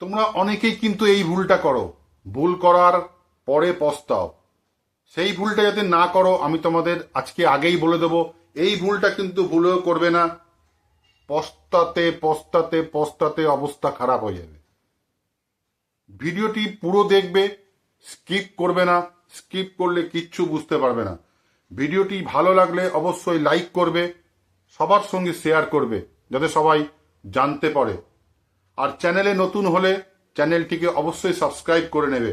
তোমরা অনেকেই কিন্তু এই ভুলটা করো। ভুল করার পরে পস্তাও। সেই ভুলটা যাতে না করো, আমি তোমাদের আজকে আগেই বলে দেবো, এই ভুলটা কিন্তু ভুলেও করবে না। পস্তাতে পস্তাতে পস্তাতে অবস্থা খারাপ হয়ে যাবে। ভিডিওটি পুরো দেখবে, স্কিপ করবে না, স্কিপ করলে কিচ্ছু বুঝতে পারবে না। ভিডিওটি ভালো লাগলে অবশ্যই লাইক করবে, সবার সঙ্গে শেয়ার করবে, যাতে সবাই জানতে পারে। আর চ্যানেলে নতুন হলে চ্যানেলটিকে অবশ্যই সাবস্ক্রাইব করে নেবে।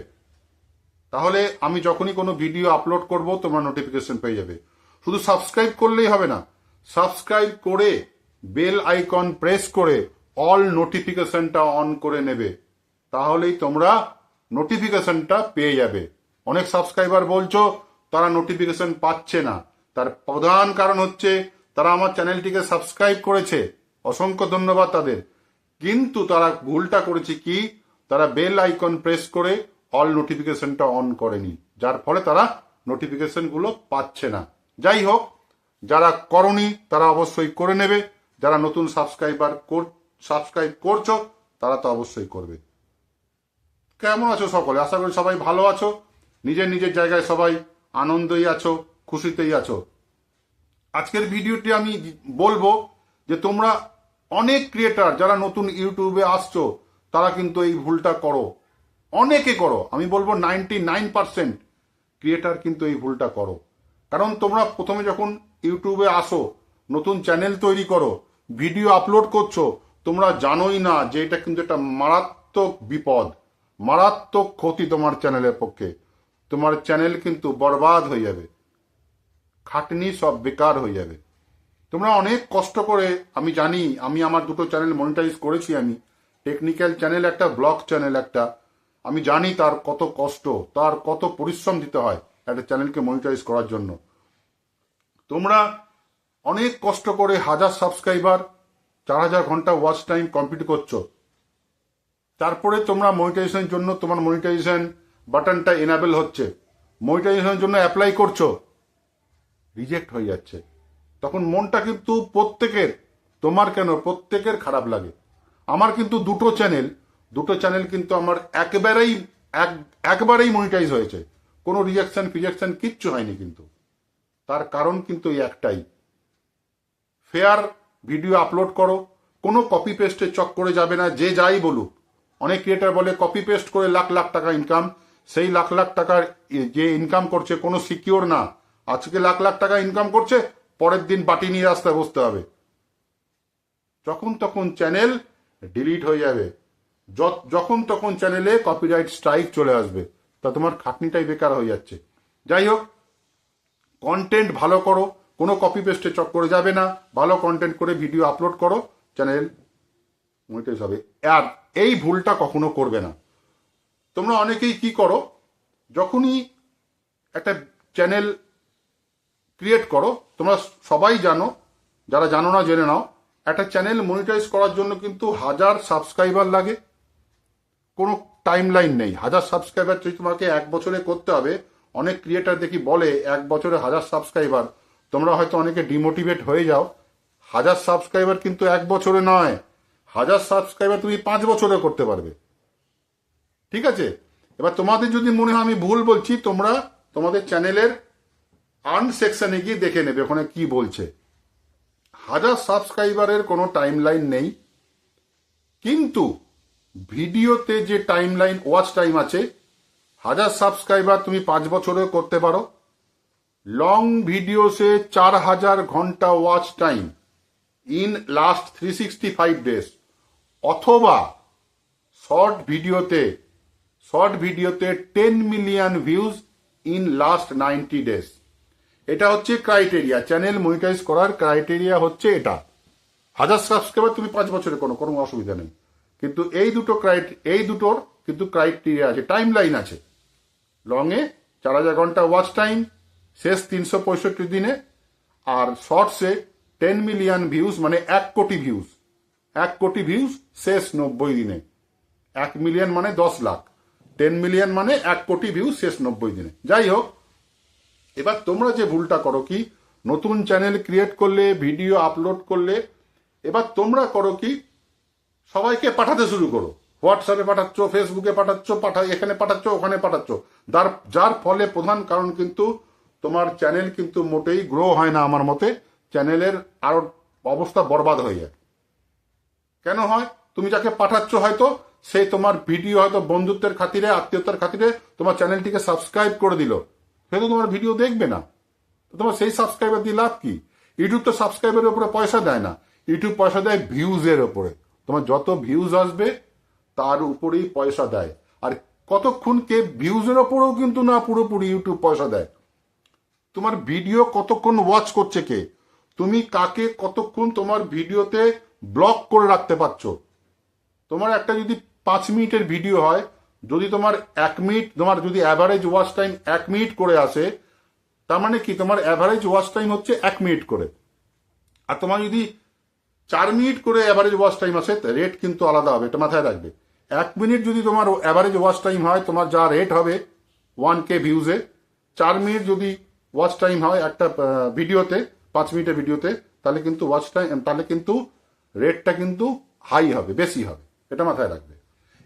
তাহলে আমি যখনই কোনো ভিডিও আপলোড করব, তোমার নোটিফিকেশন পেয়ে যাবে। শুধু সাবস্ক্রাইব করলেই হবে না, সাবস্ক্রাইব করে বেল আইকন প্রেস করে অল নোটিফিকেশনটা অন করে নেবে। তাহলেই তোমরা নোটিফিকেশনটা পেয়ে যাবে। অনেক সাবস্ক্রাইবার বলছো, তারা নোটিফিকেশন পাচ্ছে না। তার প্রধান কারণ হচ্ছে, তারা আমার চ্যানেলটিকে সাবস্ক্রাইব করেছে। অসংখ্য ধন্যবাদ তাদের। কিন্তু তারা ভুলটা করেছে কি? তারা বেল আইকন প্রেস করে অল নোটিফিকেশনটা অন করেনি। যার ফলে তারা নোটিফিকেশনগুলো পাচ্ছে না। যাই হোক, যারা করনি তারা অবশ্যই করে নেবে। যারা নতুন সাবস্ক্রাইবার সাবস্ক্রাইব করছ, তারা তো অবশ্যই করবে। কেমন আছো সকলে? আশা করি সবাই ভালো আছো। নিজের নিজের জায়গায় সবাই আনন্দই আছো, খুশিতেই আছো। আজকের ভিডিওটি আমি বলব যে তোমরা অনেক ক্রিয়েটার যারা নতুন ইউটিউবে আসছো, তারা কিন্তু এই ভুলটা করো। অনেকে করো, আমি বলব নাইনটি নাইন পার্সেন্ট ক্রিয়েটার কিন্তু এই ভুলটা করো। কারণ তোমরা প্রথমে যখন ইউটিউবে আসো, নতুন চ্যানেল তৈরি করো ভিডিও আপলোড করছ, তোমরা জানোই না যে এটা কিন্তু একটা মারাত্মক বিপদ, মারাত্মক ক্ষতি তোমার চ্যানেলের পক্ষে। তোমার চ্যানেল কিন্তু বরবাদ হয়ে যাবে, খাটনি সব বেকার হয়ে যাবে। তোমরা অনেক কষ্ট করে, আমি জানি, আমি আমার দুটো চ্যানেল মনিটাইজ করেছি আমি। টেকনিক্যাল চ্যানেল একটা ব্লগ চ্যানেল একটা। আমি জানি তার কত কষ্ট, তার কত পরিশ্রম দিতে হয় একটা চ্যানেলকে মনিটাইজ করার জন্য। তোমরা অনেক কষ্ট করে হাজার সাবস্ক্রাইবার চার হাজার ঘণ্টা ওয়াচ টাইম কমপ্লিট করছ। তারপরে তোমরা মনিটাইজেশনের জন্য তোমার মনিটাইজেশন বাটনটা এনাবেল হচ্ছে। মনিটাইজেশনের জন্য অ্যাপ্লাই করছ। রিজেক্ট হয়ে যাচ্ছে। তখন মনটা কিন্তু প্রত্যেকের, তোমার কেন প্রত্যেকের খারাপ লাগে। আমার কিন্তু দুটো চ্যানেল দুটো চ্যানেল কিন্তু আমার একেবারেই, এক, একবারেই মনিটাইজ হয়েছে। কোনো রিজেকশন ফিজেকশন কিচ্ছু হয়নি কিন্তু। তার কারণ কিন্তু এই একটাই। ফেয়ার ভিডিও আপলোড করো, কোনো কপি পেস্টের চক্করে যাবে না, যে যাই বলুক। অনেক ক্রিয়েটার বলে কপি পেস্ট করে লাখ লাখ টাকা ইনকাম সেই লাখ লাখ টাকার যে ইনকাম করছে, কোনো সিকিওর না। আজকে লাখ লাখ টাকা ইনকাম করছে পরের দিন বাটি নিয়ে রাস্তায় বসতে হবে। যখন তখন চ্যানেল ডিলিট হয়ে যাবে। যখন তখন চ্যানেলে কপিরাইট স্ট্রাইক চলে আসবে। তা তোমার খাটনিটাই বেকার হয়ে যাচ্ছে। যাই হোক কন্টেন্ট ভালো করো, কোনো কপি পেস্টে চক করে যাবে না। ভালো কন্টেন্ট করে ভিডিও আপলোড করো, চ্যানেল মনিটাইজ হবে। আর এই ভুলটা কখনো করবে না। তোমরা অনেকেই কি করো, যখনই একটা চ্যানেল ক্রিয়েট করো, তোমরা সবাই জানো, যারা জানো না জেনে নাও, একটা চ্যানেল মনিটাইজ করার জন্য কিন্তু হাজার সাবস্ক্রাইবার লাগে। কোনো টাইম লাইন নেই। হাজার সাবস্ক্রাইবার যদি তোমাকে এক বছরে করতে হবে, অনেক ক্রিয়েটার দেখি বলে, এক বছরে হাজার সাবস্ক্রাইবার তোমরা হয়তো অনেকে ডিমোটিভেট হয়ে যাও। হাজার সাবস্ক্রাইবার কিন্তু এক বছরে নয়। হাজার সাবস্ক্রাইবার তুমি পাঁচ বছরে করতে পারবে। ঠিক আছে? এবার তোমাদের যদি মনে হয় আমি ভুল বলছি, তোমরা তোমাদের চ্যানেলের আর্ন সেকশনে গিয়ে দেখে নেবে ওখানে কি বলছে। হাজার সাবস্ক্রাইবারের কোনো টাইম লাইন নেই। কিন্তু ভিডিওতে যে টাইম লাইন ওয়াচ টাইম আছে, হাজার সাবস্ক্রাইবার তুমি পাঁচ বছরে করতে পারো। লং ভিডিওসে চার হাজার ঘণ্টা watch time in last three sixty five days অথবা শর্ট ভিডিওতে শর্ট ভিডিওতে ten million views in last ninety days এটা হচ্ছে ক্রাইটেরিয়া চ্যানেল মনিটাইজ করার ক্রাইটেরিয়া হচ্ছে এটা। হাজার সাবস্ক্রাইবার তুমি পাঁচ বছরে কোনো কোনো অসুবিধা নেই। কিন্তু এই দুটো ক্রাইট এই দুটোর কিন্তু ক্রাইটেরিয়া আছে টাইম লাইন আছে লংয়ে চার হাজার ঘণ্টা ওয়াচ টাইম শেষ তিনশো পঁয়ষট্টি দিনে, আর শর্টসে টেন মিলিয়ন ভিউজ মানে এক কোটি ভিউজ এক কোটি ভিউজ শেষ নব্বই দিনে। এক মিলিয়ন মানে দশ লাখ। টেন মিলিয়ন মানে এক কোটি ভিউজ শেষ নব্বই দিনে। যাই হোক এবার তোমরা যে ভুলটা করো কি, নতুন চ্যানেল ক্রিয়েট করলে ভিডিও আপলোড করলে, এবার তোমরা করো কি, সবাইকে পাঠাতে শুরু করো। হোয়াটসঅ্যাপে পাঠাচ্ছ ফেসবুকে পাঠাচ্ছ, পাঠা, এখানে পাঠাচ্ছ, ওখানে পাঠাচ্ছ। যার যার ফলে প্রধান কারণ কিন্তু তোমার চ্যানেল কিন্তু মোটেই গ্রো হয় না আমার মতে, চ্যানেলের আরও অবস্থা বরবাদ হয়ে যায়। কেন হয়? তুমি যাকে পাঠাচ্ছ হয়তো, সে তোমার ভিডিও হয়তো বন্ধুত্বের খাতিরে, আত্মীয়তার খাতিরে তোমার চ্যানেলটিকে সাবস্ক্রাইব করে দিল। সে তো তোমার ভিডিও দেখবে না। তোমার সেই সাবস্ক্রাইবার দিয়ে লাভ কি? ইউটিউব তো সাবস্ক্রাইবারের উপরে পয়সা দেয় না। ইউটিউব পয়সা দেয় ভিউজের উপরে। তোমার যত ভিউজ আসবে, তার উপরেই পয়সা দেয়। আর কতক্ষণ কে ভিউজের ওপরেও কিন্তু না, পুরোপুরি ইউটিউব পয়সা দেয়। তোমার ভিডিও কতক্ষণ ওয়াচ করছে কে? তুমি কাকে কতক্ষণ তোমার ভিডিওতে ব্লক করে রাখতে পারছ? তোমার একটা যদি পাঁচ মিনিটের ভিডিও হয় যদি তোমার এক মিনিট, তোমার যদি অ্যাভারেজ ওয়াচ টাইম এক মিনিট করে আসে, তার মানে কি? তোমার অ্যাভারেজ ওয়াচ টাইম হচ্ছে এক মিনিট করে। আর তোমার যদি চার মিনিট করে অ্যাভারেজ ওয়াচ টাইম আসে রেট কিন্তু আলাদা হবে, এটা মাথায় রাখবে। এক মিনিট যদি তোমার অ্যাভারেজ ওয়াচ টাইম হয়, তোমার যা রেট হবে ওয়ান কে ভিউজে চার মিনিট যদি ওয়াচ টাইম হয় একটা ভিডিওতে পাঁচ মিনিটের ভিডিওতে তাহলে কিন্তু ওয়াচ টাইম তাহলে কিন্তু রেটটা কিন্তু হাই হবে, বেশি হবে, এটা মাথায় রাখবে।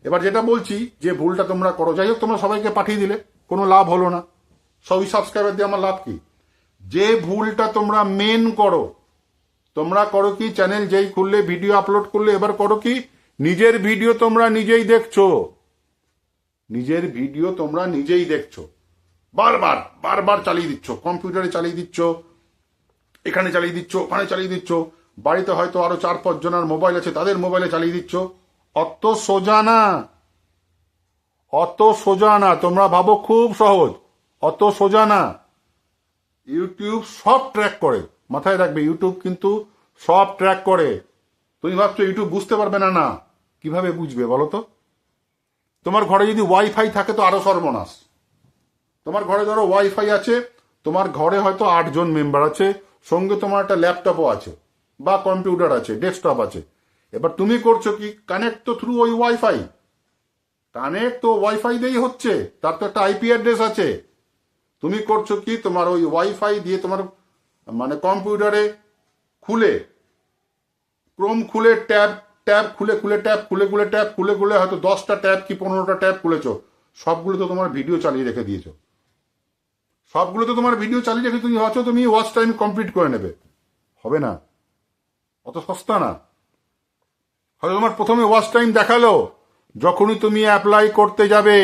এবার যেটা বলছি, যে ভুলটা তোমরা করো। যাই হোক, তোমরা সবাইকে পাঠিয়ে দিলে, কোনো লাভ হলো না। সবই সাবস্ক্রাইবার দিয়ে আমার লাভ কি? যে ভুলটা তোমরা মেন করো, তোমরা করো কি চ্যানেল যেই খুললে ভিডিও আপলোড করলে, এবার করো কি? নিজের ভিডিও তোমরা নিজেই দেখছ। নিজের ভিডিও তোমরা নিজেই দেখছ। বারবার বারবার চালিয়ে দিচ্ছ। কম্পিউটারে চালিয়ে দিচ্ছ, এখানে চালিয়ে দিচ্ছ, ওখানে চালিয়ে দিচ্ছ। বাড়িতে হয়তো আরও চার পাঁচ জনের মোবাইল আছে, তাদের মোবাইলে চালিয়ে দিচ্ছ। অত সোজা না অত সোজা না তোমরা ভাবো খুব সহজ। অত সোজা না ইউটিউব সব ট্র্যাক করে। মাথায় রাখবে, ইউটিউব কিন্তু সব ট্র্যাক করে। তুমি ভাবছ ইউটিউব বুঝতে পারবে না না। কীভাবে বুঝবে বলো তো? তোমার ঘরে যদি ওয়াইফাই থাকে তো আরও সর্বনাশ। তোমার ঘরে ধরো ওয়াইফাই আছে, তোমার ঘরে হয়তো আটজন মেম্বার আছে, সঙ্গে তোমার একটা ল্যাপটপও আছে, বা কম্পিউটার আছে, ডেস্কটপ আছে। এবার তুমি করছ কি? কানেক্ট তো থ্রু ওই ওয়াইফাই কানেক্ট তো ওয়াইফাই দিয়েই হচ্ছে। তার তো একটা আইপি অ্যাড্রেস আছে। তুমি করছ কি? তোমার ওই ওয়াইফাই দিয়ে তোমার মানে কম্পিউটারে খুলে ক্রোম খুলে ট্যাব ট্যাব খুলে খুলে ট্যাব, খুলে খুলে ট্যাব, খুলে খুলে হয়তো দশটা ট্যাব কি পনেরোটা ট্যাব খুলেছো। সবগুলো তো তোমার ভিডিও চালিয়ে রেখে দিয়েছ। সবগুলো তো তোমার ভিডিও চালিয়ে রেখে তুমি ভাবছ তুমি ওয়াচ টাইম কমপ্লিট করে নেবে। হবে না। অত সস্তা না। হয়তো তোমার প্রথমে ওয়াচ টাইম দেখাল। যখনই তুমি অ্যাপ্লাই করতে যাবে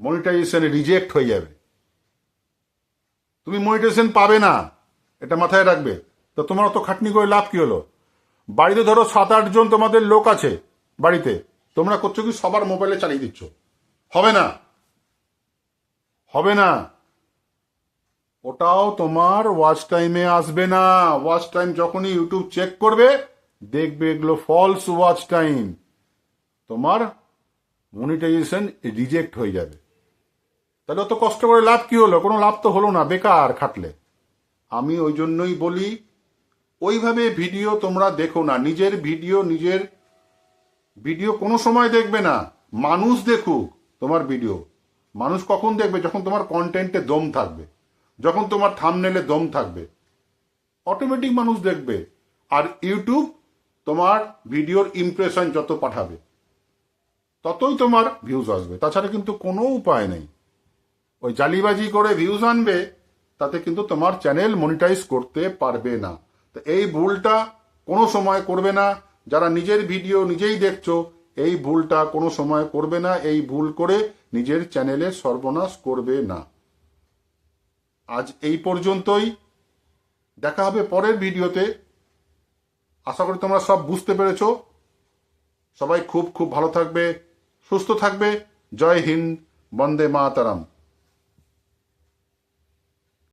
মনিটাইজেশন রিজেক্ট হয়ে যাবে। তুমি মনিটাইজেশন পাবে না, এটা মাথায় রাখবে। তো তোমার অত খাটনি করে লাভ কি হলো? বাড়িতে ধরো সাত আট জন তোমাদের লোক আছে বাড়িতে, তোমরা করছ কি সবার মোবাইলে চালিয়ে দিচ্ছ? হবে না। হবে না। ওটাও তোমার ওয়াচ টাইমে আসবে না। ওয়াচ টাইম যখনই ইউটিউব চেক করবে দেখবে এগুলো ফলস ওয়াচ টাইম তোমার মনিটাইজেশন রিজেক্ট হয়ে যাবে। তাহলে অত কষ্ট করে লাভ কি হলো? কোনো লাভ তো হলো না, বেকার খাটলে। আমি ওই জন্যই বলি, ওইভাবে ভিডিও তোমরা দেখো না। নিজের ভিডিও নিজের ভিডিও কোনো সময় দেখবে না। মানুষ দেখুক তোমার ভিডিও মানুষ কখন দেখবে? যখন তোমার কন্টেন্টে দম থাকবে। যখন তোমার থামনেলে দম থাকবে। অটোমেটিক মানুষ দেখবে। আর ইউটিউব তোমার ভিডিওর ইমপ্রেশন যত পাঠাবে, ততই তোমার ভিউজ আসবে। তাছাড়া কিন্তু কোনো উপায় নেই। ওই জালিবাজি করে ভিউজ আনবে, তাতে কিন্তু তোমার চ্যানেল মনিটাইজ করতে পারবে না। তো এই ভুলটা কোনো সময় করবে না। যারা নিজের ভিডিও নিজেই দেখছ, এই ভুলটা কোনো সময় করবে না। এই ভুল করে নিজের চ্যানেলে সর্বনাশ করবে না। আজ এই পর্যন্তই। দেখা হবে পরের ভিডিওতে আশা করি তোমরা সব বুঝতে পেরেছ। সবাই খুব খুব ভালো থাকবে, সুস্থ থাকবে। জয় হিন্দ, বন্দে মাতারাম।